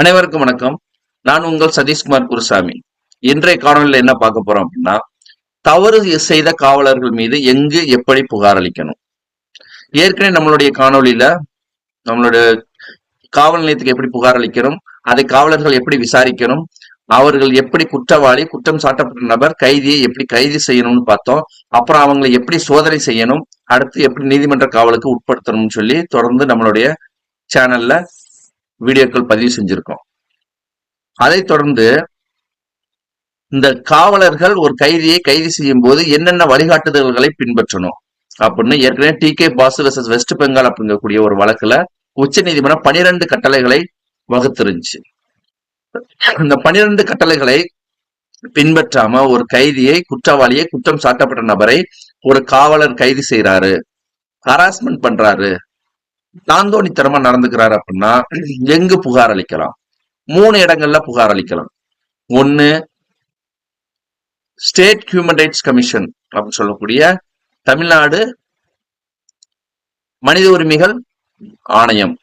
அனைவருக்கும் வணக்கம். நான் உங்கள் சதீஷ்குமார் குருசாமி. இன்றைய காணொலியில் என்ன பார்க்க போறோம் அப்படின்னா தவறு செய்த காவலர்கள் மீது எங்கு எப்படி புகார் அளிக்கணும்? ஏற்கனவே நம்மளுடைய காணொலியில நம்மளுடைய காவல் நிலையத்துக்கு எப்படி புகார் அளிக்கணும் அதை காவலர்கள் எப்படி விசாரிக்கணும் அவர்கள் எப்படி குற்றவாளி குற்றம் சாட்டப்பட்ட நபர் கைதியை எப்படி கைது செய்யணும்னு பார்த்தோம். அப்புறம் அவங்களை எப்படி சோதனை செய்யணும் அடுத்து எப்படி நீதிமன்ற காவலுக்கு உட்படுத்தணும்னு சொல்லி தொடர்ந்து நம்மளுடைய சேனல்ல வீடியோக்கள் பதிவு செஞ்சிருக்கோம். அதைத் தொடர்ந்து இந்த காவலர்கள் ஒரு கைதியை கைது செய்யும் போது என்னென்ன வழிகாட்டுதல்களை பின்பற்றணும் அப்படின்னு ஏற்கனவே D K Basu versus West Bengal அப்படிங்கக்கூடிய ஒரு வழக்குல உச்ச நீதிமன்றம் பனிரெண்டு கட்டளைகளை வகுத்திருந்துச்சு. இந்த பனிரெண்டு கட்டளைகளை பின்பற்றாம ஒரு கைதியை குற்றவாளியை குற்றம் சாட்டப்பட்ட நபரை ஒரு காவலர் கைது செய்யறாரு ஹராஸ்மெண்ட் பண்றாரு. நாந்தோணித்தனமா நடந்துக்கிறாரு அப்படின்னா எங்கு புகார் அளிக்கலாம்? மூணு இடங்கள்ல புகார் அளிக்கலாம். ஒன்னு ஸ்டேட் ஹியூமன் ரைட்ஸ் கமிஷன் அப்படின்னு சொல்லக்கூடிய தமிழ்நாடு மனித உரிமைகள் ஆணையம்.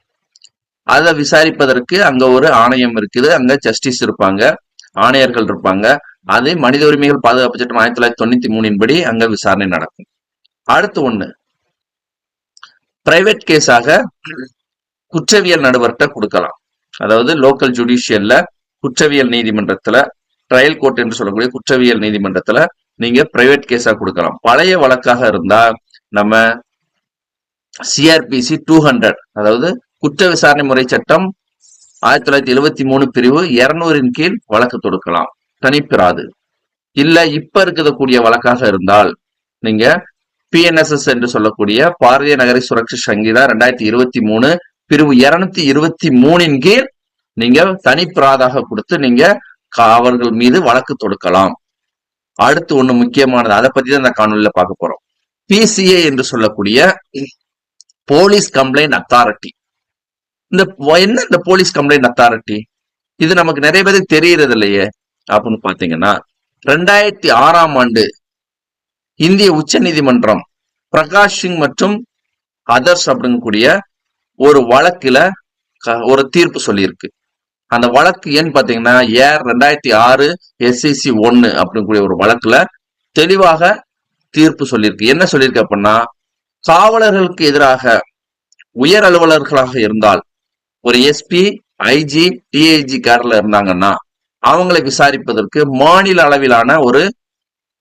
அதை விசாரிப்பதற்கு அங்க ஒரு ஆணையம் இருக்குது. அங்க ஜஸ்டிஸ் இருப்பாங்க. ஆணையர்கள் இருப்பாங்க. அது மனித உரிமைகள் பாதுகாப்பு சட்டம் ஆயிரத்தி தொள்ளாயிரத்தி தொண்ணூத்தி மூணின் படி அங்க விசாரணை நடக்கும். அடுத்து ஒண்ணு பிரைவேட் கேஸாக குற்றவியல் நடுவர்கிட்ட கொடுக்கலாம். அதாவது லோக்கல் ஜுடிஷியல்ல குற்றவியல் நீதிமன்றத்துல ட்ரையல் கோர்ட் என்று சொல்லக்கூடிய குற்றவியல் நீதிமன்றத்துல நீங்க பிரைவேட் கேஸா கொடுக்கலாம். பழைய வழக்காக இருந்தா நம்ம சிஆர்பிசி டூ ஹண்ட்ரட் அதாவது குற்ற விசாரணை முறை சட்டம் ஆயிரத்தி தொள்ளாயிரத்தி எழுவத்தி மூணு பிரிவு இருநூறின் கீழ் வழக்கு தொடுக்கலாம். தனிப்பிராது. இல்ல இப்ப இருக்கக்கூடிய வழக்காக இருந்தால் நீங்க பிஎன்எஸ்எஸ் என்று சொல்லக்கூடிய பாரதிய நகரை சுரக்ஷா சங்கீதா ரெண்டாயிரத்தி இருபத்தி மூணு பிரிவு இருநூத்தி இருபத்தி மூணின் கீழ் நீங்க தனிப்பிராதாக கொடுத்து நீங்க அவர்கள் மீது வழக்கு தொடுக்கலாம். அடுத்து ஒண்ணு முக்கியமானது அதை பத்தி தான் இந்த காணொலியில பார்க்க போறோம். பிசிஏ என்று சொல்லக்கூடிய போலீஸ் கம்ப்ளைண்ட் அத்தாரிட்டி. இந்த என்ன இந்த போலீஸ் கம்ப்ளைண்ட் அத்தாரிட்டி? இது நமக்கு நிறைய பேருக்கு தெரியறது இல்லையே. அப்படின்னு பாத்தீங்கன்னா ரெண்டாயிரத்தி ஆறாம் ஆண்டு இந்திய உச்ச நீதிமன்றம் பிரகாஷ் சிங் மற்றும் அதர்ஸ் அப்படிங்கக்கூடிய ஒரு வழக்குல ஒரு தீர்ப்பு சொல்லியிருக்கு. அந்த வழக்கு ஏன்னு பாத்தீங்கன்னா ஏர் ரெண்டாயிரத்தி ஆறு எஸ்ஐசி ஒன்னு அப்படிங்கக்கூடிய ஒரு வழக்குல தெளிவாக தீர்ப்பு சொல்லியிருக்கு. என்ன சொல்லியிருக்கு அப்படின்னா காவலர்களுக்கு எதிராக உயர் அலுவலர்களாக இருந்தால் ஒரு எஸ்பி ஐஜி டிஐஜி கார்ல இருந்தாங்கன்னா அவங்களை விசாரிப்பதற்கு மாநில அளவிலான ஒரு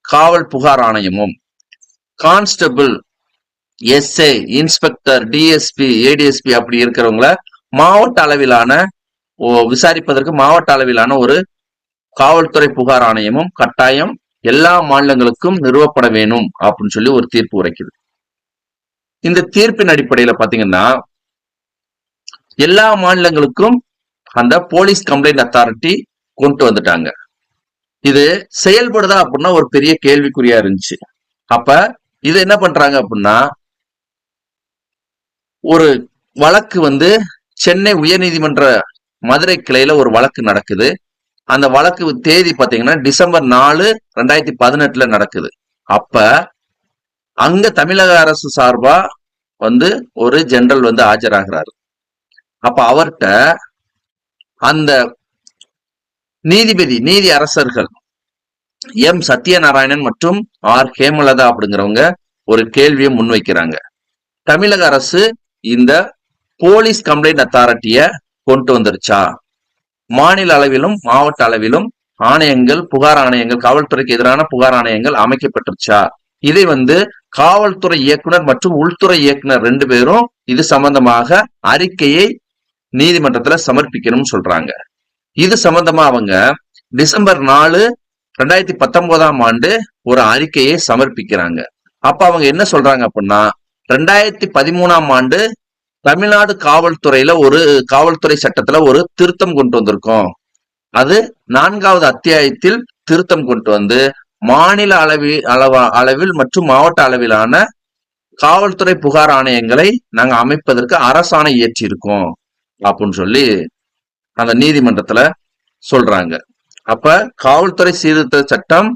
காவல் புகார் ஆணையமும். Constable SI inspector DSP ADSP அப்படி இருக்கிறவங்கள மாவட்ட அளவிலான விசாரிப்பதற்கு மாவட்ட அளவிலான ஒரு காவல்துறை புகார் ஆணையமும் கட்டாயம் எல்லா மாநிலங்களுக்கும் நிறுவப்பட வேணும் அப்படின்னு சொல்லி ஒரு தீர்ப்பு உரைக்குது. இந்த தீர்ப்பின் அடிப்படையில பாத்தீங்கன்னா எல்லா மாநிலங்களுக்கும் அந்த போலீஸ் கம்ப்ளைண்ட் அத்தாரிட்டி கொண்டு வந்துட்டாங்க. இது செயல்படுதா அப்படின்னா ஒரு பெரிய கேள்விக்குறியா இருந்துச்சு. அப்ப இது என்ன பண்றாங்க அப்படின்னா ஒரு வழக்கு வந்து சென்னை உயர்நீதிமன்ற மதுரை கிளையில ஒரு வழக்கு நடக்குது. அந்த வழக்கு தேதி பாத்தீங்கன்னா டிசம்பர் நாலு ரெண்டாயிரத்தி பதினெட்டுல நடக்குது. அப்ப அங்க தமிழக அரசு சார்பா வந்து ஒரு ஜெனரல் வந்து ஆஜராகிறாரு. அப்ப அவர்கிட்ட அந்த நீதிபதி நீதி அரசர்கள். எம். சத்யநாராயணன் மற்றும் ஆர். ஹேமலதா அப்படிங்கிறவங்க ஒரு கேள்வியை முன்வைக்கிறாங்க. தமிழக அரசு இந்த போலீஸ் கம்ப்ளைண்ட் அத்தாரிட்டிய கொண்டு வந்துருச்சா? மாநில அளவிலும் மாவட்ட அளவிலும் ஆணையங்கள் புகார் ஆணையங்கள் காவல்துறைக்கு எதிரான புகார் ஆணையங்கள் அமைக்கப்பட்டுருச்சா? இதை வந்து காவல்துறை இயக்குனர் மற்றும் உள்துறை இயக்குனர் ரெண்டு பேரும் இது சம்பந்தமாக அறிக்கையை நீதிமன்றத்துல சமர்ப்பிக்கணும்னு சொல்றாங்க. இது சம்பந்தமா அவங்க டிசம்பர் நாலு ரெண்டாயிரத்தி பத்தொன்பதாம் ஆண்டு ஒரு அறிக்கையை சமர்ப்பிக்கிறாங்க. அப்ப அவங்க என்ன சொல்றாங்க அப்படின்னா ரெண்டாயிரத்தி பதிமூணாம் ஆண்டு தமிழ்நாடு காவல்துறையில ஒரு காவல்துறை சட்டத்துல ஒரு திருத்தம் கொண்டு வந்திருக்கோம். அது நான்காவது அத்தியாயத்தில் திருத்தம் கொண்டு வந்து மாநில அளவில் அளவ அளவில் மற்றும் மாவட்ட அளவிலான காவல்துறை புகார் ஆணையங்களை நாங்க அமைப்பதற்கு அரசாணை இயற்றியிருக்கோம். அப்படின்னு சொல்லி அந்த நீதிமன்றத்துல சொல்றாங்க. அப்ப காவல்துறை சீர்திருத்த சட்டம்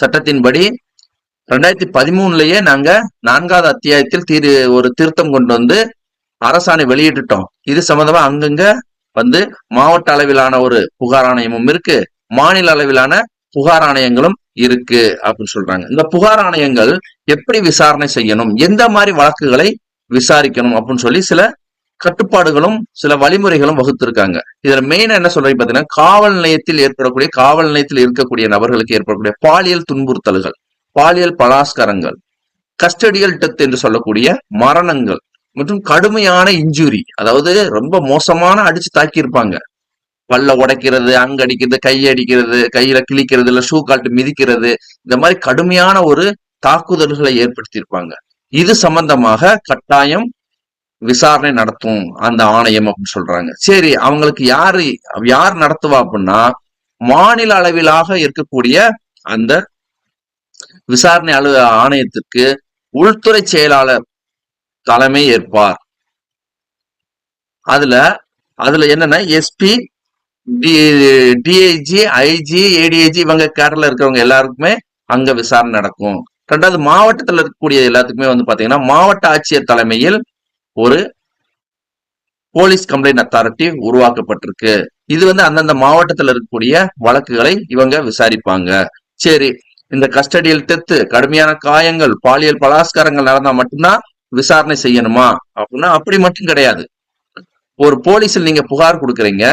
சட்டத்தின்படி ரெண்டாயிரத்தி பதிமூணுலயே நாங்க நான்காவது அத்தியாயத்தில் தீர் ஒரு திருத்தம் கொண்டு வந்து அரசாணை வெளியிட்டுட்டோம். இது சம்பந்தமா அங்கங்க வந்து மாவட்ட அளவிலான ஒரு புகார் ஆணையமும் இருக்கு மாநில அளவிலான புகார் ஆணையங்களும் இருக்கு அப்படின்னு சொல்றாங்க. இந்த புகார் ஆணையங்கள் எப்படி விசாரணை செய்யணும் எந்த மாதிரி வழக்குகளை விசாரிக்கணும் அப்படின்னு சொல்லி சில கட்டுப்பாடுகளும் சில வழிமுறைகளும் வகுத்திருக்காங்க. இதுல மெயின் என்ன சொல்றீங்க பாத்தீங்கன்னா காவல் நிலையத்தில் ஏற்படக்கூடிய காவல் நிலையத்தில் இருக்கக்கூடிய நபர்களுக்கு ஏற்படக்கூடிய பாலியல் துன்புறுத்தல்கள் பாலியல் பலாஸ்காரங்கள் கஸ்டடியல் டெத் என்று சொல்லக்கூடிய மரணங்கள் மற்றும் கடுமையான இன்ஜுரி அதாவது ரொம்ப மோசமான அடிச்சு தாக்கியிருப்பாங்க. பல்ல உடைக்கிறது அங்க அடிக்கிறது கை அடிக்கிறது கையில கிழிக்கிறது இல்ல ஷூ கால்ட்டு மிதிக்கிறது இந்த மாதிரி கடுமையான ஒரு தாக்குதல்களை ஏற்படுத்தியிருப்பாங்க. இது சம்பந்தமாக கட்டாயம் விசாரணை நடத்தும் அந்த ஆணையம் அப்படின்னு சொல்றாங்க. சரி அவங்களுக்கு யாரு யார் நடத்துவா அப்படின்னா மாநில அளவிலாக இருக்கக்கூடிய அந்த விசாரணை அலு ஆணையத்திற்கு உள்துறை செயலாளர் தலைமை ஏற்பார். அதுல அதுல என்னன்னா எஸ்பி டிஐஜி ஐஜி ஏடிஐஜி இவங்க கேரளா இருக்கிறவங்க எல்லாருக்குமே அங்க விசாரணை நடக்கும். ரெண்டாவது மாவட்டத்துல இருக்கக்கூடிய எல்லாத்துக்குமே வந்து பாத்தீங்கன்னா மாவட்ட ஆட்சியர் தலைமையில் ஒரு போலீஸ் கம்ப்ளைண்ட் அத்தாரிட்டி உருவாக்கப்பட்டிருக்கு. இது வந்து அந்தந்த மாவட்டத்துல இருக்கக்கூடிய வழக்குகளை இவங்க விசாரிப்பாங்க. சரி இந்த கஸ்டடியில் தெத்து கடுமையான காயங்கள் பாலியல் பலாஸ்காரங்கள் நடந்தா மட்டும்தான் விசாரணை செய்யணுமா? அப்படின்னா அப்படி மட்டும் கிடையாது. ஒரு போலீஸில் நீங்க புகார் கொடுக்குறீங்க.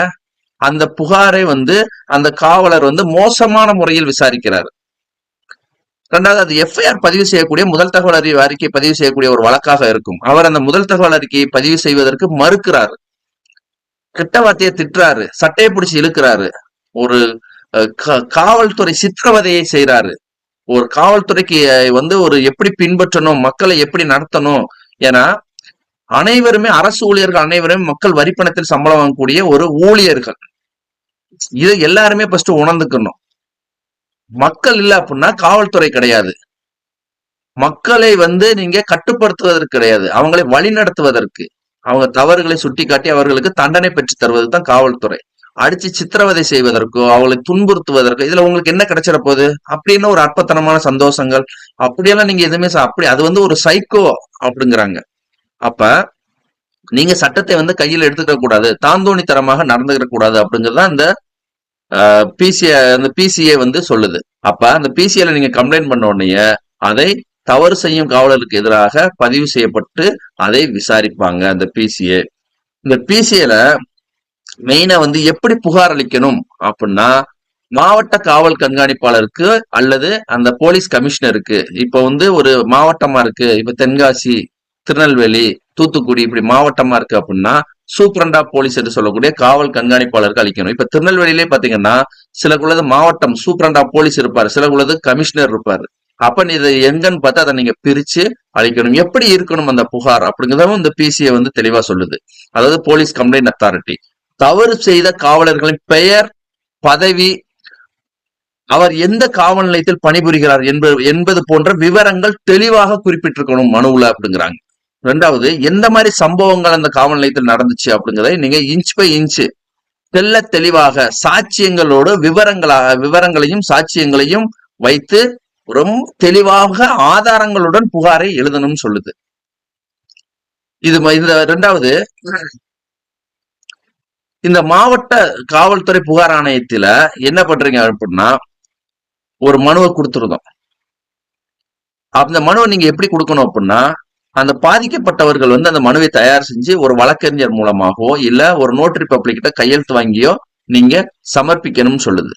அந்த புகாரை வந்து அந்த காவலர் வந்து மோசமான முறையில் விசாரிக்கிறாரு. ரெண்டாவது அது எஃப்ஐஆர் பதிவு செய்யக்கூடிய முதல் தகவல் அறிவு அறிக்கை பதிவு செய்யக்கூடிய ஒரு வழக்காக இருக்கும். அவர் அந்த முதல் தகவல் அறிக்கையை பதிவு செய்வதற்கு மறுக்கிறார். கெட்ட வார்த்தையை திட்டுறாரு. சட்டையை பிடிச்சி இழுக்கிறாரு. ஒரு காவல்துறை சித்திரவதையை செய்யறாரு ஒரு காவல்துறைக்கு வந்து ஒரு எப்படி பின்பற்றணும் மக்களை எப்படி நடத்தணும் ஏன்னா அனைவருமே அரசு ஊழியர்கள் அனைவருமே மக்கள் வரிப்பணத்தில் சம்பளம் வாங்கக்கூடிய ஒரு ஊழியர்கள். இதை எல்லாருமே ஃபர்ஸ்ட் உணர்ந்துக்கணும். மக்கள் இல்ல அப்படின்னா காவல்துறை கிடையாது. மக்களை வந்து நீங்க கட்டுப்படுத்துவதற்கு கிடையாது. அவங்களை வழிநடத்துவதற்கு. அவங்க தவறுகளை சுட்டி காட்டி அவர்களுக்கு தண்டனை பெற்று தருவது தான் காவல்துறை. அடிச்சு சித்திரவதை செய்வதற்கோ அவங்களை துன்புறுத்துவதற்கோ இதுல உங்களுக்கு என்ன கிடைச்சிட போகுது? அப்படின்னு ஒரு அற்பத்தனமான சந்தோஷங்கள். அப்படியெல்லாம் நீங்க எதுவுமே அப்படி அது வந்து ஒரு சைக்கோ அப்படிங்கிறாங்க. அப்ப நீங்க சட்டத்தை வந்து கையில் எடுத்துக்க கூடாது தாந்தோணித்தரமாக நடந்துக்க கூடாது அப்படிங்கிறது தான் இந்த பிசிஏ அந்த பிசிஏ வந்து சொல்லுது. அப்ப அந்த பிசிஏல நீங்க கம்ப்ளைண்ட் பண்ண உடனே அதை தவறு செய்யும் காவலருக்கு எதிராக பதிவு செய்யப்பட்டு அதை விசாரிப்பாங்க அந்த பிசிஏ இந்த பிசிஏல மெயினா வந்து எப்படி புகார் அளிக்கணும் அப்படின்னா மாவட்ட காவல் கண்காணிப்பாளருக்கு அல்லது அந்த போலீஸ் கமிஷனருக்கு. இப்ப வந்து ஒரு மாவட்டமா இருக்கு. இப்ப தென்காசி திருநெல்வேலி தூத்துக்குடி இப்படி மாவட்டமா இருக்கு அப்படின்னா சூப்பரண்டா போலீஸ் என்று சொல்லக்கூடிய காவல் கண்காணிப்பாளருக்கு அளிக்கணும். இப்ப திருநெல்வேலியிலே பாத்தீங்கன்னா சில குள்ளது மாவட்டம் சூப்பரண்டா போலீஸ் இருப்பாரு சில குள்ளது கமிஷனர் இருப்பாரு. அப்ப நீ இதை எங்கன்னு பார்த்து அதை நீங்க பிரிச்சு அழிக்கணும். எப்படி இருக்கணும் அந்த புகார் அப்படிங்கிறதும் இந்த பிசிஏ வந்து தெளிவா சொல்லுது. அதாவது போலீஸ் கம்ப்ளைண்ட் அத்தாரிட்டி. தவறு செய்த காவலர்களின் பெயர் பதவி அவர் எந்த காவல் நிலையத்தில் பணிபுரிகிறார் என்பது என்பது போன்ற விவரங்கள் தெளிவாக குறிப்பிட்டிருக்கணும் மனுவுல அப்படிங்கிறாங்க. ரெண்டாவது எந்த மாதிரி சம்பவங்கள் அந்த காவல் நிலையத்தில் நடந்துச்சு அப்படிங்கிறத நீங்க இன்ச் பை இன்ச் தெல்ல தெளிவாக சாட்சியங்களோடு விவரங்களாக விவரங்களையும் சாட்சியங்களையும் வைத்து ரொம்ப தெளிவாக ஆதாரங்களுடன் புகாரை எழுதணும்னு சொல்லுது. இது இந்த ரெண்டாவது இந்த மாவட்ட காவல்துறை புகார் ஆணையத்துல என்ன பண்றீங்க அப்படின்னா ஒரு மனுவை கொடுத்துருந்தோம். அந்த மனுவை நீங்க எப்படி கொடுக்கணும் அப்படின்னா அந்த பாதிக்கப்பட்டவர்கள் வந்து அந்த மனுவை தயார் செஞ்சு ஒரு வழக்கறிஞர் மூலமாகவோ இல்ல ஒரு நோட்டரி பப்ளிக் கிட்ட கையெழுத்து வாங்கியோ நீங்க சமர்ப்பிக்கணும்னு சொல்லுது.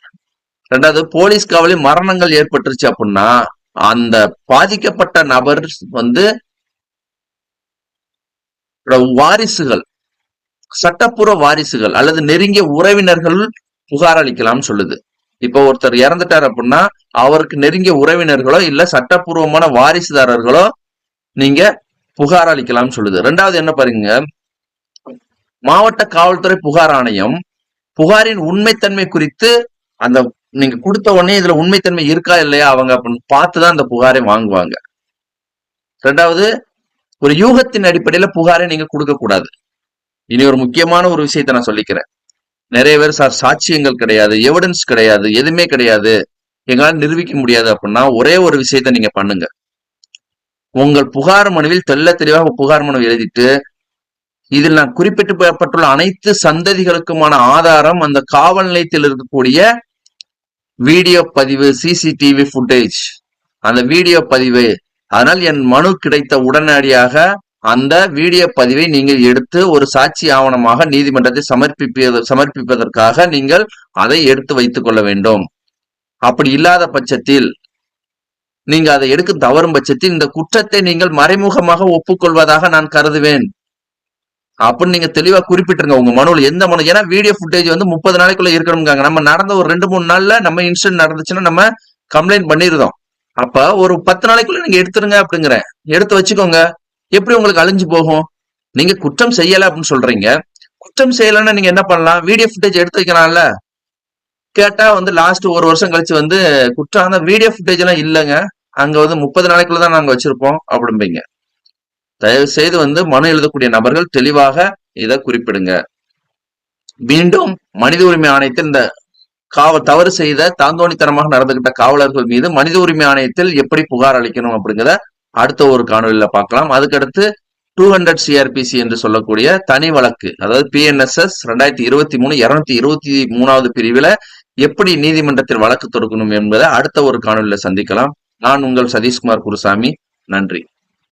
ரெண்டாவது போலீஸ் காவலில் மரணங்கள் ஏற்பட்டுருச்சு அப்படின்னா அந்த பாதிக்கப்பட்ட நபர் வந்து வாரிசுகள் சட்டப்பூர்வ வாரிசுகள் அல்லது நெருங்கிய உறவினர்கள் புகார் அளிக்கலாம்னு சொல்லுது. இப்போ ஒருத்தர் இறந்துட்டார் அப்படின்னா அவருக்கு நெருங்கிய உறவினர்களோ இல்ல சட்டப்பூர்வமான வாரிசுதாரர்களோ நீங்க புகார் அளிக்கலாம்னு சொல்லுது. ரெண்டாவது என்ன பாருங்க? மாவட்ட காவல்துறை புகார் ஆணையம் புகாரின் உண்மைத்தன்மை குறித்து அந்த நீங்க கொடுத்த உடனே இதுல உண்மைத்தன்மை இருக்கா இல்லையா அவங்க அப்படின்னு பார்த்துதான் அந்த புகாரை வாங்குவாங்க. ரெண்டாவது ஒரு யூகத்தின் அடிப்படையில புகாரை நீங்க கொடுக்க கூடாது. இனி ஒரு முக்கியமான ஒரு விஷயத்த நான் சொல்லிக்கிறேன். நிறைய பேர் சார் சாட்சியங்கள் கிடையாது எவிடன்ஸ் கிடையாது எதுவுமே கிடையாது. எங்களால் நிரூபிக்க முடியாது அப்படின்னா ஒரே ஒரு விஷயத்த நீங்க பண்ணுங்க. உங்கள் புகார் மனுவில் தெள்ள தெளிவாக புகார் மனு எழுதிட்டு இதில் நான் குறிப்பிட்டுள்ள அனைத்து சந்ததிகளுக்குமான ஆதாரம் அந்த காவல் நிலையத்தில் இருக்கக்கூடிய வீடியோ பதிவு சிசிடிவி ஃபுட்டேஜ் அந்த வீடியோ பதிவு. அதனால் என் மனு கிடைத்த உடனடியாக அந்த வீடியோ பதிவை நீங்கள் எடுத்து ஒரு சாட்சி ஆவணமாக நீதிமன்றத்தை சமர்ப்பிப்பது சமர்ப்பிப்பதற்காக நீங்கள் அதை எடுத்து வைத்துக் கொள்ள வேண்டும். அப்படி இல்லாத பட்சத்தில் நீங்க அதை எடுக்க தவறும் பட்சத்தில் இந்த குற்றத்தை நீங்கள் மறைமுகமாக ஒப்புக்கொள்வதாக நான் கருதுவேன். அப்படின்னு நீங்க தெளிவா குறிப்பிட்டுருங்க உங்க மனுவில். எந்த மனு? ஏன்னா வீடியோ ஃபுட்டேஜ் வந்து முப்பது நாளைக்குள்ள இருக்கணுங்காங்க நம்ம நடந்த ஒரு ரெண்டு மூணு நாள்ல நம்ம இன்சிடென்ட் நடந்துச்சுன்னா நம்ம கம்ப்ளைண்ட் பண்ணிருந்தோம். அப்ப ஒரு பத்து நாளைக்குள்ள நீங்க எடுத்துருங்க அப்படிங்கிறேன் எடுத்து வச்சுக்கோங்க. எப்படி உங்களுக்கு அழிஞ்சு போகும்? நீங்க குற்றம் செய்யல அப்படின்னு சொல்றீங்க. குற்றம் செய்யலைன்னா நீங்க என்ன பண்ணலாம்? வீடியோ ஃபுட்டேஜ் எடுத்து வைக்கலாம்ல. கேட்டா வந்து லாஸ்ட் ஒரு வருஷம் கழிச்சு வந்து குற்றம் அந்த வீடியோ ஃபுட்டேஜ் எல்லாம் இல்லைங்க. அங்க வந்து முப்பது நாளைக்குள்ள தான் நாங்க வச்சிருப்போம் அப்படிம்பீங்க. தயவு செய்து வந்து மனு எழுதக்கூடிய நபர்கள் தெளிவாக இதை குறிப்பிடுங்க. மீண்டும் மனித உரிமை ஆணையத்தில் இந்த காவ தவறு செய்த தாந்தோணித்தனமாக நடந்துகிட்ட காவலர்கள் மீது மனித உரிமை ஆணையத்தில் எப்படி புகார் அளிக்கணும் அப்படிங்கிறத அடுத்த ஒரு காணொலியில பார்க்கலாம். அதுக்கடுத்து டூ ஹண்ட்ரட் சிஆர்பிசி என்று சொல்லக்கூடிய தனி வழக்கு அதாவது பிஎன்எஸ்எஸ் ரெண்டாயிரத்தி இருபத்தி மூணு இருநூத்தி இருபத்தி மூணாவது பிரிவுல எப்படி நீதிமன்றத்தில் வழக்கு தொடுக்கணும் என்பதை அடுத்த ஒரு காணொலியில சந்திக்கலாம். நான் உங்கள் சதீஷ்குமார் குருசாமி. நன்றி.